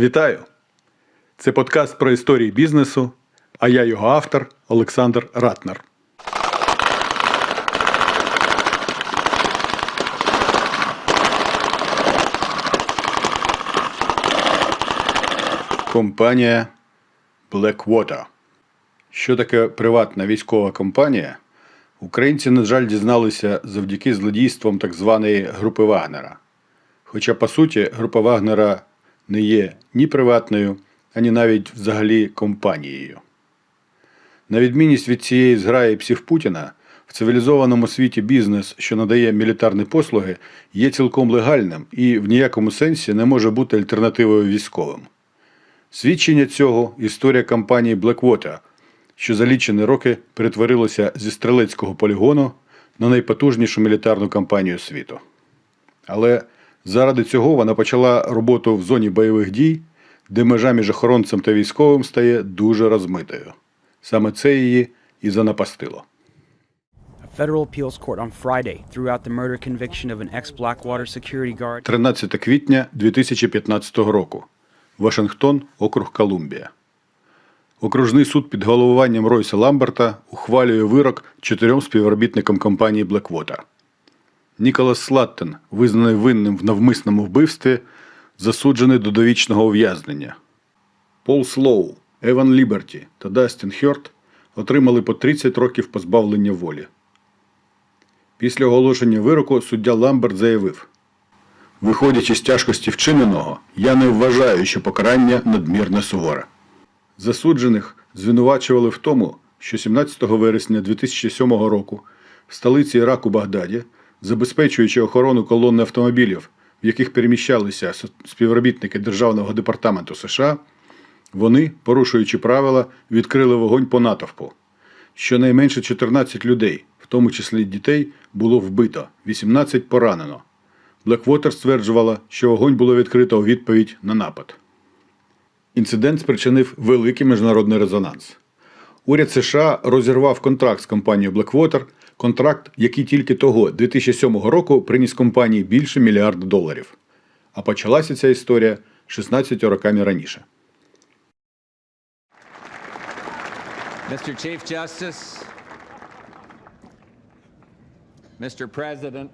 Вітаю! Це подкаст про історії бізнесу, а я його автор Олександр Ратнер. Компанія Blackwater. Що таке приватна військова компанія? Українці, на жаль, дізналися завдяки злодійствам так званої групи Вагнера. Хоча, по суті, група Вагнера не є ні приватною, ані навіть взагалі компанією. На відмінність від цієї зграї псів Путіна, в цивілізованому світі бізнес, що надає мілітарні послуги, є цілком легальним і в ніякому сенсі не може бути альтернативою військовим. Свідчення цього історія компанії Blackwater, що за лічені роки перетворилося зі стрілецького полігону на найпотужнішу мілітарну компанію світу. Але заради цього вона почала роботу в зоні бойових дій, де межа між охоронцем та військовим стає дуже розмитою. Саме це її і занапастило. Federal appeals court on Friday threw out the murder conviction of an ex Blackwater security guard 13 квітня 2015 року. Вашингтон, округ Колумбія. Окружний суд під головуванням Ройса Ламберта ухвалює вирок чотирьом співробітникам компанії Blackwater. Ніколас Слаттен, визнаний винним в навмисному вбивстві, засуджений до довічного ув'язнення. Пол Слоу, Еван Ліберті та Дастін Хьорт отримали по 30 років позбавлення волі. Після оголошення вироку суддя Ламберт заявив: Виходячи з тяжкості вчиненого, я не вважаю, що покарання надмірне суворе. Засуджених звинувачували в тому, що 17 вересня 2007 року в столиці Іраку Багдаді, забезпечуючи охорону колони автомобілів, в яких переміщалися співробітники Державного департаменту США, вони, порушуючи правила, відкрили вогонь по натовпу. Щонайменше 14 людей, в тому числі дітей, було вбито, 18 поранено. Блеквотер стверджувала, що вогонь було відкрито у відповідь на напад. Інцидент спричинив великий міжнародний резонанс. Уряд США розірвав контракт з компанією Blackwater, контракт, який тільки того 2007 року приніс компанії більше мільярда доларів. А почалася ця історія 16 роками раніше. Mr. Chief Justice, Mr. President,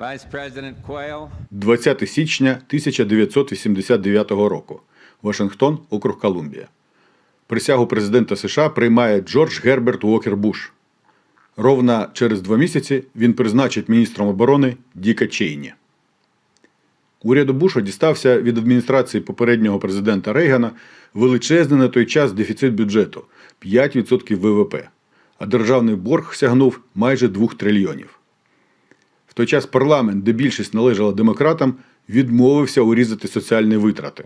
Vice President Quayle, 20 січня 1989 року. Вашингтон, округ Колумбія. Присягу президента США приймає Джордж Герберт Уокер Буш. Ровно через два місяці він призначить міністром оборони Діка Чейні. Уряду Буша дістався від адміністрації попереднього президента Рейгана величезний на той час дефіцит бюджету 5% ВВП, а державний борг сягнув майже 2 трильйонів. В той час парламент, де більшість належала демократам, відмовився урізати соціальні витрати.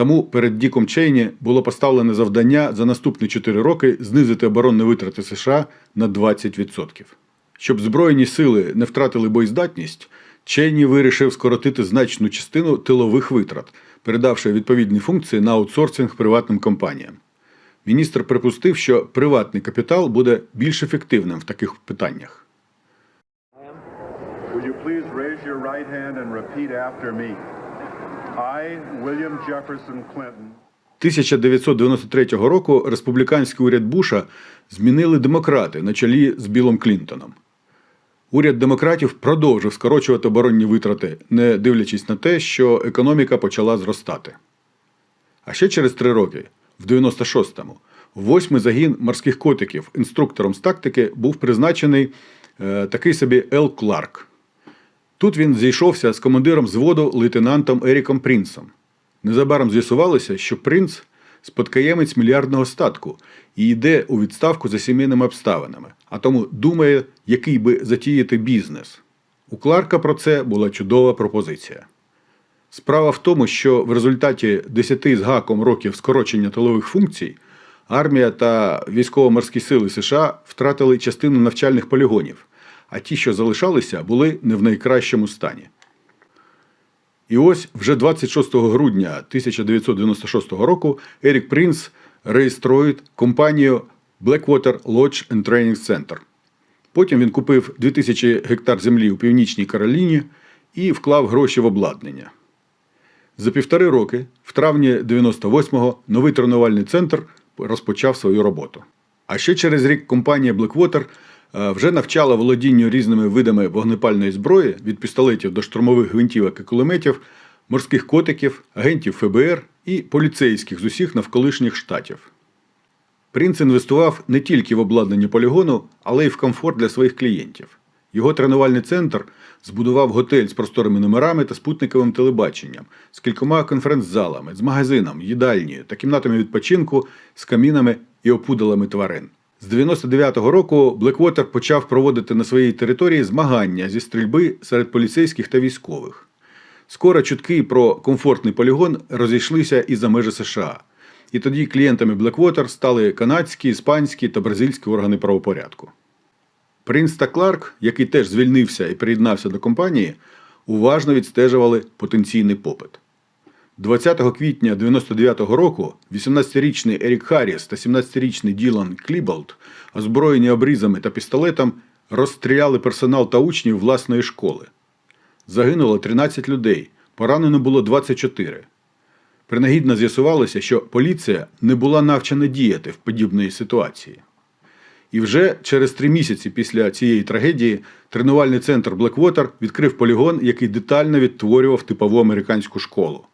Тому перед Діком Чейні було поставлене завдання за наступні 4 роки знизити оборонні витрати США на 20%. Щоб Збройні сили не втратили боєздатність, Чейні вирішив скоротити значну частину тилових витрат, передавши відповідні функції на аутсорсинг приватним компаніям. Міністр припустив, що приватний капітал буде більш ефективним в таких питаннях. Will you please raise your right hand and repeat after me? 1993 року республіканський уряд Буша змінили демократи на чолі з Білом Клінтоном. Уряд демократів продовжив скорочувати оборонні витрати, не дивлячись на те, що економіка почала зростати. А ще через три роки, в 96-му, восьмий загін морських котиків інструктором з тактики був призначений е, такий собі Ел Кларк. Тут він зійшовся з командиром зводу лейтенантом Еріком Прінсом. Незабаром з'ясувалося, що принц спадкоємець мільярдного статку і йде у відставку за сімейними обставинами, а тому думає, який би затіяти бізнес. У Кларка про це була чудова пропозиція. Справа в тому, що в результаті 10 з гаком років скорочення тилових функцій армія та військово-морські сили США втратили частину навчальних полігонів, а ті, що залишалися, були не в найкращому стані. І ось вже 26 грудня 1996 року Ерік Принц реєструє компанію Blackwater Lodge and Training Center. Потім він купив 2000 гектар землі у Північній Кароліні і вклав гроші в обладнання. За півтори роки, в травні 98-го, новий тренувальний центр розпочав свою роботу. А ще через рік компанія Blackwater вже навчала володінню різними видами вогнепальної зброї від пістолетів до штурмових гвинтівок і кулеметів, морських котиків, агентів ФБР і поліцейських з усіх навколишніх штатів. Принц інвестував не тільки в обладнання полігону, але й в комфорт для своїх клієнтів. Його тренувальний центр збудував готель з просторими номерами та спутниковим телебаченням, з кількома конференц-залами, з магазином, їдальнею та кімнатами відпочинку, з камінами і опудалами тварин. З 99-го року Блеквотер почав проводити на своїй території змагання зі стрільби серед поліцейських та військових. Скоро чутки про комфортний полігон розійшлися і за межі США. І тоді клієнтами Blackwater стали канадські, іспанські та бразильські органи правопорядку. Принц та Кларк, який теж звільнився і приєднався до компанії, уважно відстежували потенційний попит. 20 квітня 99-го року 18-річний Ерік Харріс та 17-річний Ділан Кліболд, озброєні обрізами та пістолетом, розстріляли персонал та учнів власної школи. Загинуло 13 людей, поранено було 24. Принагідно з'ясувалося, що поліція не була навчена діяти в подібної ситуації. І вже через три місяці після цієї трагедії тренувальний центр Blackwater відкрив полігон, який детально відтворював типову американську школу.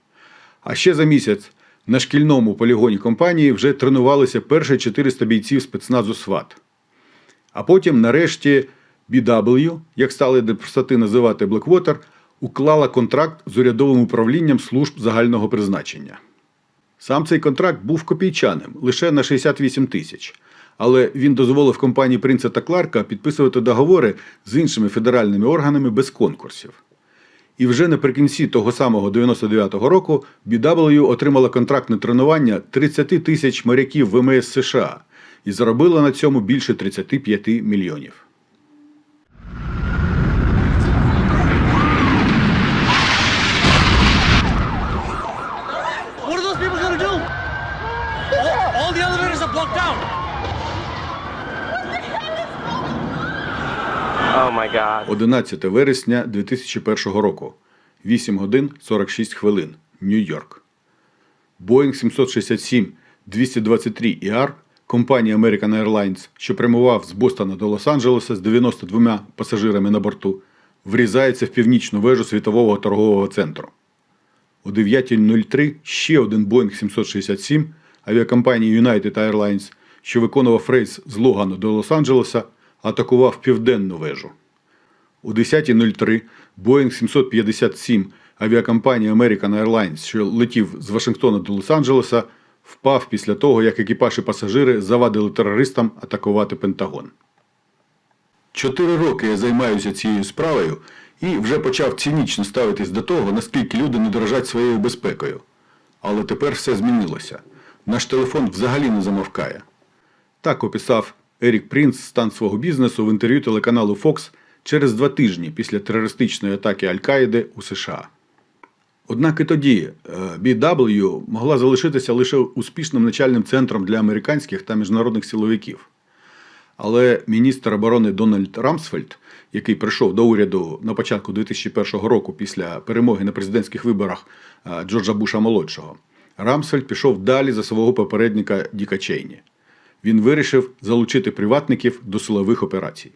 А ще за місяць на шкільному полігоні компанії вже тренувалися перші 400 бійців спецназу СВАТ. А потім, нарешті, BW, як стали для простоти називати Blackwater, уклала контракт з урядовим управлінням служб загального призначення. Сам цей контракт був копійчаним лише на 68 тисяч. Але він дозволив компанії Принца та Кларка підписувати договори з іншими федеральними органами без конкурсів. І вже наприкінці того самого 99-го року BW отримала контрактне тренування 30 тисяч моряків ВМС США і заробила на цьому більше 35 мільйонів. 11 вересня 2001 року. 8 годин 46 хвилин. Нью-Йорк. Boeing 767 223 ER компанії American Airlines, що прямував з Бостона до Лос-Анджелеса з 92 пасажирами на борту, врізається в північну вежу світового торгового центру. О 9.03 ще один Boeing 767 авіакомпанії United Airlines, що виконував рейс з Логану до Лос-Анджелеса, атакував південну вежу. У 10.03 Boeing 757 авіакомпанії American Airlines, що летів з Вашингтона до Лос-Анджелеса, впав після того, як екіпаж і пасажири завадили терористам атакувати Пентагон. Чотири роки я займаюся цією справою і вже почав цинічно ставитись до того, наскільки люди не дорожать своєю безпекою. Але тепер все змінилося. Наш телефон взагалі не замовкає. Так описав Ерік Принц стан свого бізнесу в інтерв'ю телеканалу Fox через два тижні після терористичної атаки Аль-Каїди у США. Однак і тоді е, BW могла залишитися лише успішним начальним центром для американських та міжнародних силовиків. Але міністр оборони Дональд Рамсфельд, який прийшов до уряду на початку 2001 року після перемоги на президентських виборах е, Джорджа Буша молодшого, Рамсфельд пішов далі за свого попередника Діка Чейні. Він вирішив залучити приватників до силових операцій.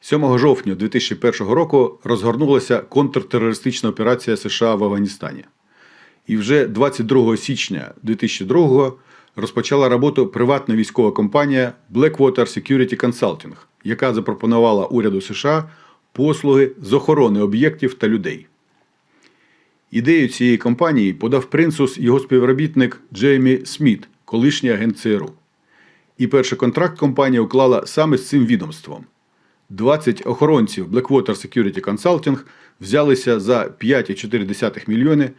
7 жовтня 2001 року розгорнулася контртерористична операція США в Афганістані. І вже 22 січня 2002 розпочала роботу приватна військова компанія Blackwater Security Consulting, яка запропонувала уряду США послуги з охорони об'єктів та людей. Ідею цієї компанії подав принцус його співробітник Джеймі Сміт, колишній агент ЦРУ. І перший контракт компанія уклала саме з цим відомством. 20 охоронців Blackwater Security Consulting взялися за 5,4 мільйони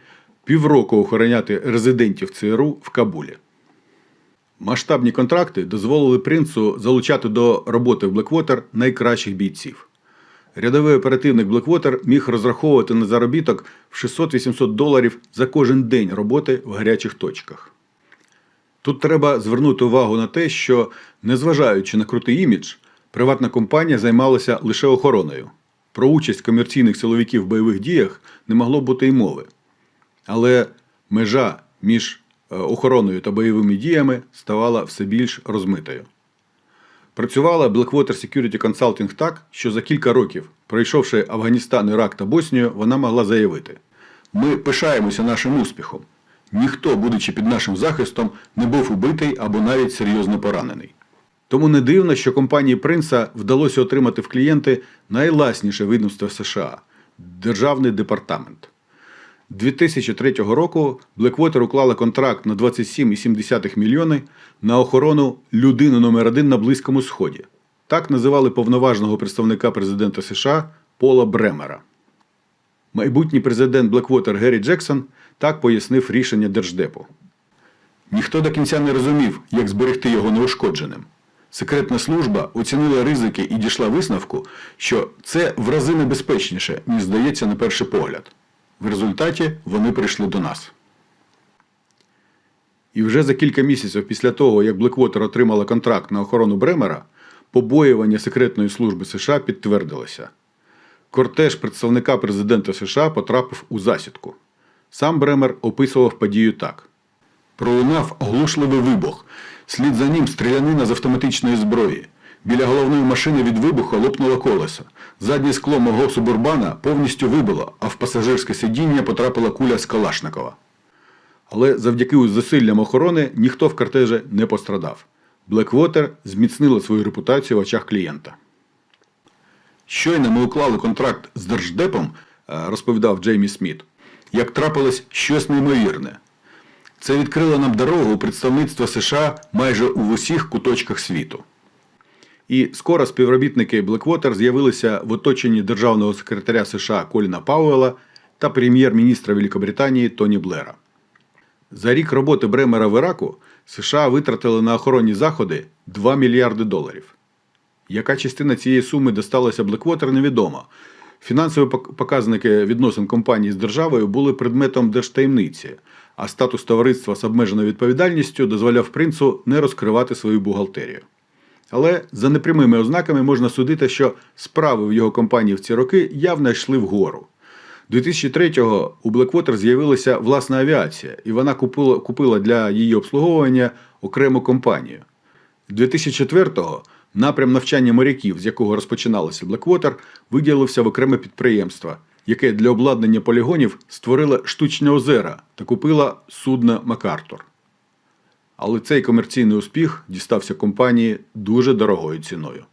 півроку охороняти резидентів ЦРУ в Кабулі. Масштабні контракти дозволили принцу залучати до роботи в Blackwater найкращих бійців. Рядовий оперативник Blackwater міг розраховувати на заробіток в 600-800 доларів за кожен день роботи в гарячих точках. Тут треба звернути увагу на те, що, незважаючи на крутий імідж, приватна компанія займалася лише охороною. Про участь комерційних силовиків в бойових діях не могло бути й мови. Але межа між е, охороною та бойовими діями ставала все більш розмитою. Працювала Blackwater Security Consulting так, що за кілька років, пройшовши Афганістан, Ірак та Боснію, вона могла заявити: Ми пишаємося нашим успіхом. Ніхто, будучи під нашим захистом, не був убитий або навіть серйозно поранений. Тому не дивно, що компанії Принца вдалося отримати в клієнти найласніше відомство США Державний департамент. 2003 року Blackwater уклала контракт на 27,7 мільйони на охорону людини номер один на Близькому Сході. Так називали повноважного представника президента США Пола Бремера. Майбутній президент Blackwater Геррі Джексон так пояснив рішення Держдепу. Ніхто до кінця не розумів, як зберегти його неушкодженим. Секретна служба оцінила ризики і дійшла висновку, що це в рази небезпечніше, ніж здається на перший погляд. В результаті вони прийшли до нас. І вже за кілька місяців після того, як Блеквотер отримала контракт на охорону Бремера, побоювання секретної служби США підтвердилося. Кортеж представника президента США потрапив у засідку. Сам Бремер описував подію так: пролунав оглушливий вибух. Слід за ним стрілянина з автоматичної зброї. Біля головної машини від вибуху лопнуло колесо. Заднє скло мого субурбана повністю вибило, а в пасажирське сидіння потрапила куля з Калашникова. Але завдяки зусиллям охорони ніхто в кортежі не пострадав. Блеквотер зміцнила свою репутацію в очах клієнта. Щойно ми уклали контракт з Держдепом, е, розповідав Джеймі Сміт, як трапилось щось неймовірне. Це відкрило нам дорогу у представництво США майже у усіх куточках світу. І скоро співробітники Blackwater з'явилися в оточенні державного секретаря США Коліна Пауела та прем'єр-міністра Великобританії Тоні Блера. За рік роботи Бремера в Іраку США витратили на охоронні заходи 2 мільярди доларів. Яка частина цієї суми досталася Blackwater, невідомо. Фінансові пок- показники відносин компанії з державою були предметом держтаємниці, а статус товариства з обмеженою відповідальністю дозволяв принцу не розкривати свою бухгалтерію. Але за непрямими ознаками можна судити, що справи в його компанії в ці роки явно йшли вгору. 2003-го у Blackwater з'явилася власна авіація, і вона купила, купила для її обслуговування окрему компанію. 2004-го напрям навчання моряків, з якого розпочиналося Blackwater, виділився в окреме підприємство, яке для обладнання полігонів створило штучні озера та купила судно Макартур. Але цей комерційний успіх дістався компанії дуже дорогою ціною.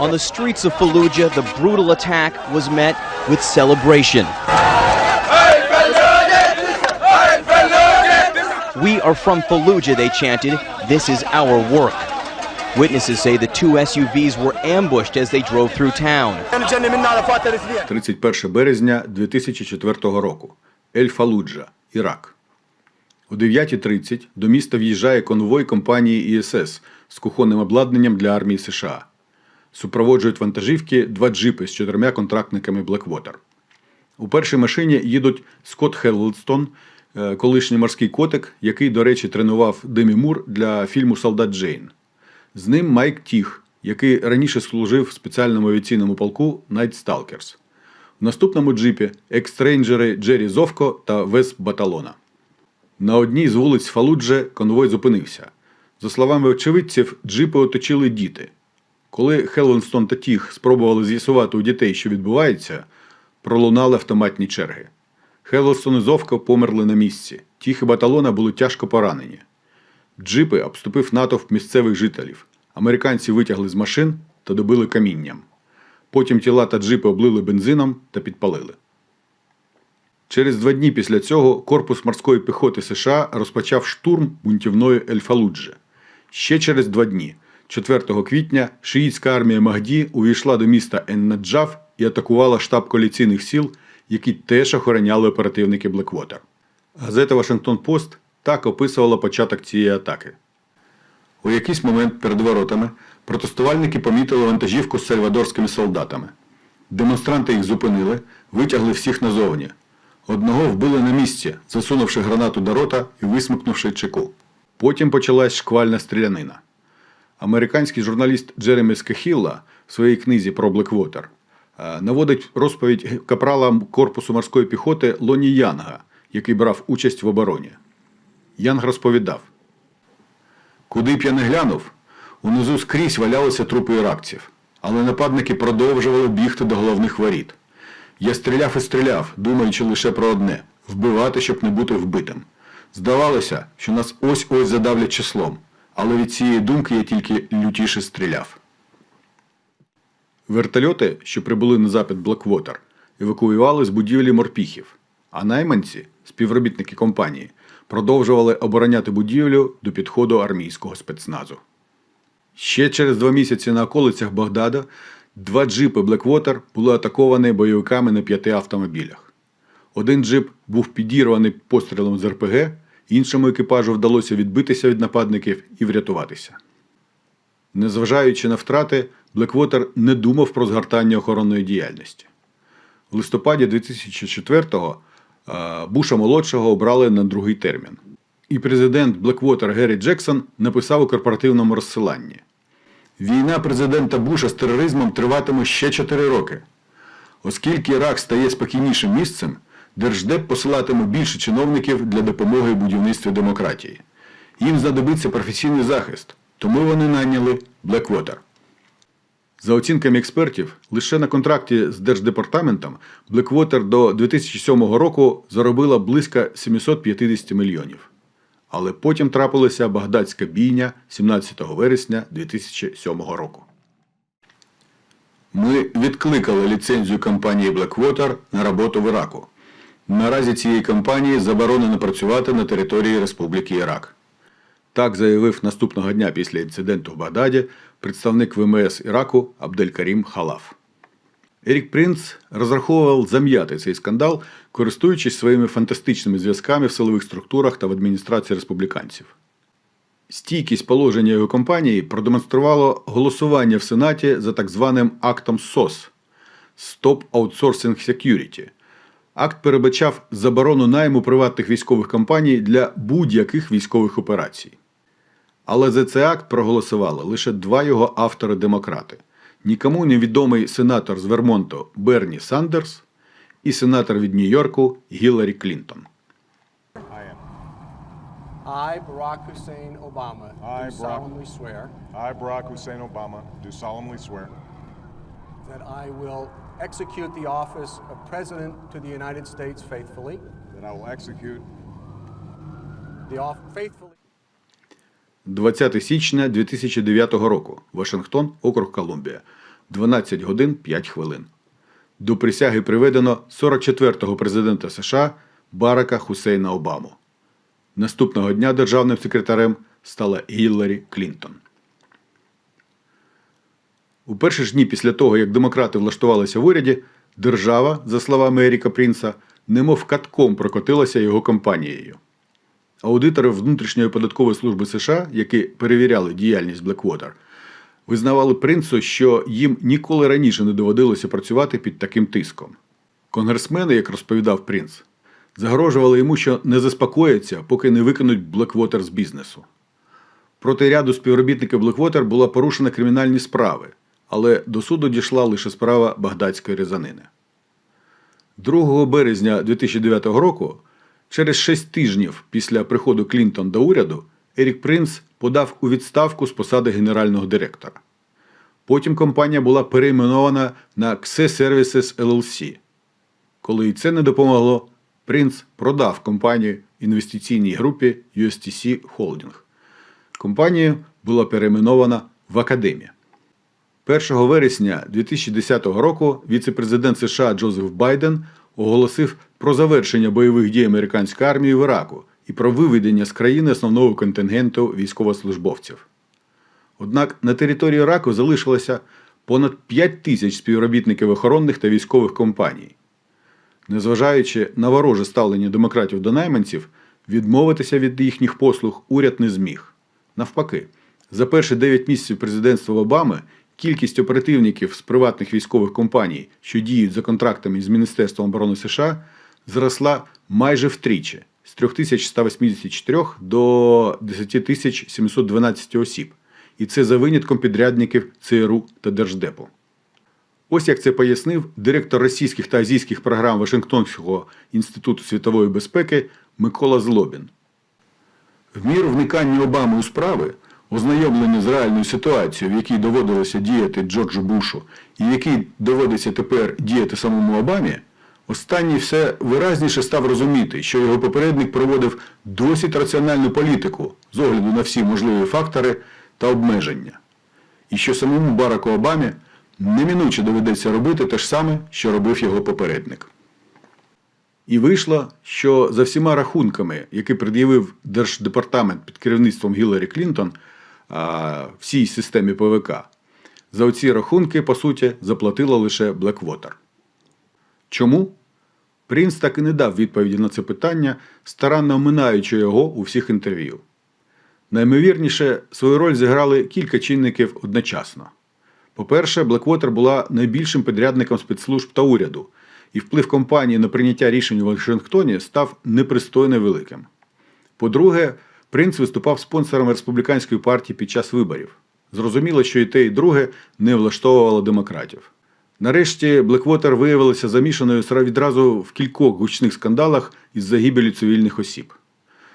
On the streets of Fallujah, the brutal attack was met with celebration. We are from Fallujah, they chanted. This is our work. Witnesses say the two SUVs were ambushed as they drove through town. 31 березня 2004 року. Ель-Фалуджа, Ірак. О 9.30 до міста в'їжджає конвой компанії ІСС з кухонним обладнанням для армії США. Супроводжують вантажівки два джипи з чотирма контрактниками Blackwater. У першій машині їдуть Скотт Хеллстон, е, колишній морський котик, який, до речі, тренував Демі Мур для фільму Солдат Джейн. З ним Майк Тіх, який раніше служив в спеціальному авіаційному полку Night Stalkers. В наступному джипі екстрейнджери Джері Зовко та Вес Баталона. На одній з вулиць Фалудже конвой зупинився. За словами очевидців, джипи оточили діти. Коли Хелвенстон та Тіх спробували з'ясувати у дітей, що відбувається, пролунали автоматні черги. Хелвенстон і Зовко померли на місці. Тіх і Баталона були тяжко поранені. Джипи обступив натовп місцевих жителів. Американці витягли з машин та добили камінням. Потім тіла та джипи облили бензином та підпалили. Через два дні після цього Корпус морської піхоти США розпочав штурм бунтівної Ель-Фалуджі. Ще через два дні, 4 квітня, шиїцька армія Махді увійшла до міста Ен-Наджаф і атакувала штаб коаліційних сіл, які теж охороняли оперативники Блеквотер. Газета Вашингтон Пост так описувала початок цієї атаки. У якийсь момент перед воротами протестувальники помітили вантажівку з сальвадорськими солдатами. Демонстранти їх зупинили, витягли всіх назовні. Одного вбили на місці, засунувши гранату до рота і висмикнувши чеку. Потім почалась шквальна стрілянина. Американський журналіст Джеремі Скехілла в своїй книзі про Блеквотер наводить розповідь капрала Корпусу морської піхоти Лоні Янга, який брав участь в обороні. Янг розповідав: Куди б я не глянув, унизу скрізь валялися трупи іракців, але нападники продовжували бігти до головних воріт. Я стріляв і стріляв, думаючи лише про одне вбивати, щоб не бути вбитим. Здавалося, що нас ось-ось задавлять числом, але від цієї думки я тільки лютіше стріляв. Вертольоти, що прибули на запит Блеквотер, евакуювали з будівлі морпіхів, а найманці, співробітники компанії, продовжували обороняти будівлю до підходу армійського спецназу. Ще через два місяці на околицях Багдада два джипи Блеквотер були атаковані бойовиками на п'яти автомобілях. Один джип був підірваний пострілом з РПГ, іншому екіпажу вдалося відбитися від нападників і врятуватися. Незважаючи на втрати, Блеквотер не думав про згортання охоронної діяльності. В листопаді 2004-го е, Буша молодшого обрали на другий термін. І президент Блеквотер Геррі Джексон написав у корпоративному розсиланні: Війна президента Буша з тероризмом триватиме ще 4 роки. Оскільки Ірак стає спокійнішим місцем, Держдеп посилатиме більше чиновників для допомоги у будівництві демократії. Їм знадобиться професійний захист, тому вони найняли Блеквотер. За оцінками експертів, лише на контракті з Держдепартаментом Блеквотер до 2007 року заробила близько 750 мільйонів. Але потім трапилася багдадська бійня 17 вересня 2007 року. Ми відкликали ліцензію компанії Blackwater на роботу в Іраку. Наразі цієї компанії заборонено працювати на території Республіки Ірак. Так заявив наступного дня після інциденту в Багдаді представник ВМС Іраку Абделькарім Халаф. Ерік Принц розраховував зам'яти цей скандал, користуючись своїми фантастичними зв'язками в силових структурах та в адміністрації республіканців. Стійкість положення його компанії продемонструвало голосування в Сенаті за так званим актом СОС Stop Outsourcing Security. Акт передбачав заборону найму приватних військових компаній для будь-яких військових операцій. Але за цей акт проголосували лише два його автори-демократи: нікому невідомий сенатор з Вермонту Берні Сандерс і сенатор від Нью-Йорку Гіларі Клінтон. I, Barack Hussein Obama, I, do Barack- solemnly swear I, Barack Hussein Obama, do solemnly swear that I will execute the office of President to the United States faithfully, that I will execute the off faithfully. 20 січня 2009 року. Вашингтон, округ Колумбія. 12 годин 5 хвилин. До присяги приведено 44-го президента США Барака Хусейна Обаму. Наступного дня державним секретарем стала Гілларі Клінтон. У перші ж дні після того, як демократи влаштувалися в уряді, держава, за словами Еріка Прінца, немов катком прокотилася його компанією. Аудитори внутрішньої податкової служби США, які перевіряли діяльність Blackwater, визнавали принцу, що їм ніколи раніше не доводилося працювати під таким тиском. Конгресмени, як розповідав принц, загрожували йому, що не заспокояться, поки не викинуть Blackwater з бізнесу. Проти ряду співробітників Blackwater була порушена кримінальні справи, але до суду дійшла лише справа багдадської різанини. 2 березня 2009 року, через 6 тижнів після приходу Клінтон до уряду, Ерік Принц подав у відставку з посади генерального директора. Потім компанія була перейменована на XE Services LLC. Коли і це не допомогло, Принц продав компанію інвестиційній групі USTC Holding. Компанія була перейменована в Академія. 1 вересня 2010 року віце-президент США Джозеф Байден оголосив про завершення бойових дій американської армії в Іраку і про виведення з країни основного контингенту військовослужбовців. Однак на території Іраку залишилося понад 5 тисяч співробітників охоронних та військових компаній. Незважаючи на вороже ставлення демократів до найманців, відмовитися від їхніх послуг уряд не зміг. Навпаки, за перші 9 місяців президентства Обами кількість оперативників з приватних військових компаній, що діють за контрактами з Міністерством оборони США, зросла майже втричі з 3184 до 10 712 осіб. І це за винятком підрядників ЦРУ та Держдепу. Ось як це пояснив директор російських та азійських програм Вашингтонського інституту світової безпеки Микола Злобін. В міру вникання Обами у справи, ознайомлення з реальною ситуацією, в якій доводилося діяти Джорджу Бушу, і в якій доводиться тепер діяти самому Обамі, останній все виразніше став розуміти, що його попередник проводив досить раціональну політику з огляду на всі можливі фактори та обмеження, і що самому Бараку Обамі неминуче доведеться робити те ж саме, що робив його попередник. І вийшло, що за всіма рахунками, які пред'явив Держдепартамент під керівництвом Гіларі Клінтон всій системі ПВК, за оці рахунки, по суті, заплатила лише Blackwater. Чому? Принц так і не дав відповіді на це питання, старанно оминаючи його у всіх інтерв'ю. Наймовірніше, свою роль зіграли кілька чинників одночасно. По-перше, Blackwater була найбільшим підрядником спецслужб та уряду, і вплив компанії на прийняття рішень у Вашингтоні став непристойно великим. По-друге, принц виступав спонсором республіканської партії під час виборів. Зрозуміло, що і те, і друге не влаштовувало демократів. Нарешті Блеквотер виявилася замішаною відразу в кількох гучних скандалах із загибелі цивільних осіб.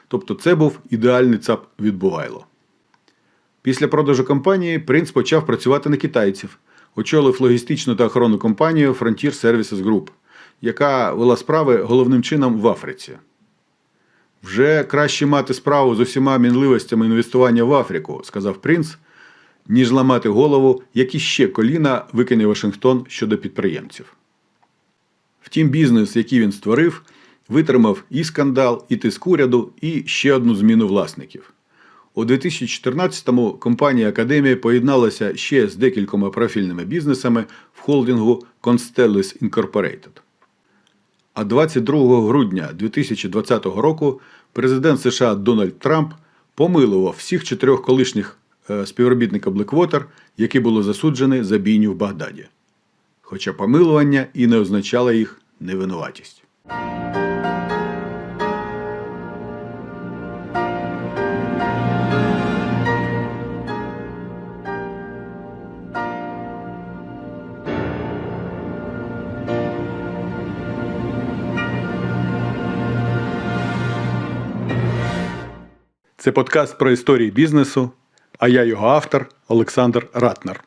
Тобто це був ідеальний ЦАП від Бугайло. Після продажу компанії принц почав працювати на китайців, очолив логістичну та охоронну компанію Frontier Services Group, яка вела справи головним чином в Африці. Вже краще мати справу з усіма мінливостями інвестування в Африку, сказав принц, ніж ламати голову, які ще коліна викине Вашингтон щодо підприємців. Втім, бізнес, який він створив, витримав і скандал, і тиск уряду, і ще одну зміну власників. У 2014-му компанія Академія поєдналася ще з декількома профільними бізнесами в холдингу Constellis Incorporated. А 22 грудня 2020 року президент США Дональд Трамп помилував всіх чотирьох колишніх е, співробітників Blackwater, які були засуджені за бійню в Багдаді. Хоча помилування і не означало їх невинуватість. Це подкаст про історії бізнесу, а я його автор Олександр Ратнер.